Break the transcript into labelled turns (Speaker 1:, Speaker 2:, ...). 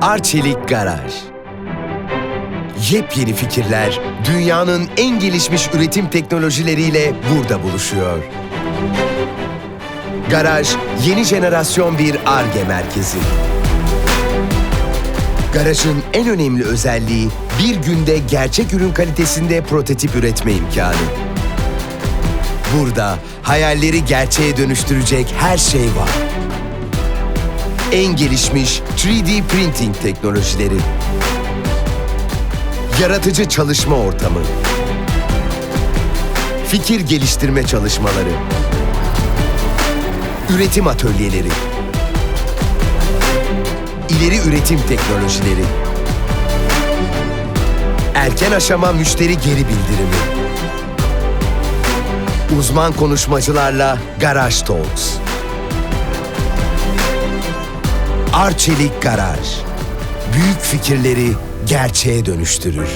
Speaker 1: Arçelik Garaj. Yepyeni fikirler dünyanın en gelişmiş üretim teknolojileriyle burada buluşuyor. Garaj yeni jenerasyon bir ARGE merkezi. Garajın en önemli özelliği bir günde gerçek ürün kalitesinde prototip üretme imkanı. Burada hayalleri gerçeğe dönüştürecek her şey var. En gelişmiş 3D printing teknolojileri. Yaratıcı çalışma ortamı. Fikir geliştirme çalışmaları. Üretim atölyeleri. İleri üretim teknolojileri. Erken aşama müşteri geri bildirimi. Uzman konuşmacılarla Garaj Talks. Arçelik Garaj. Büyük fikirleri gerçeğe dönüştürür.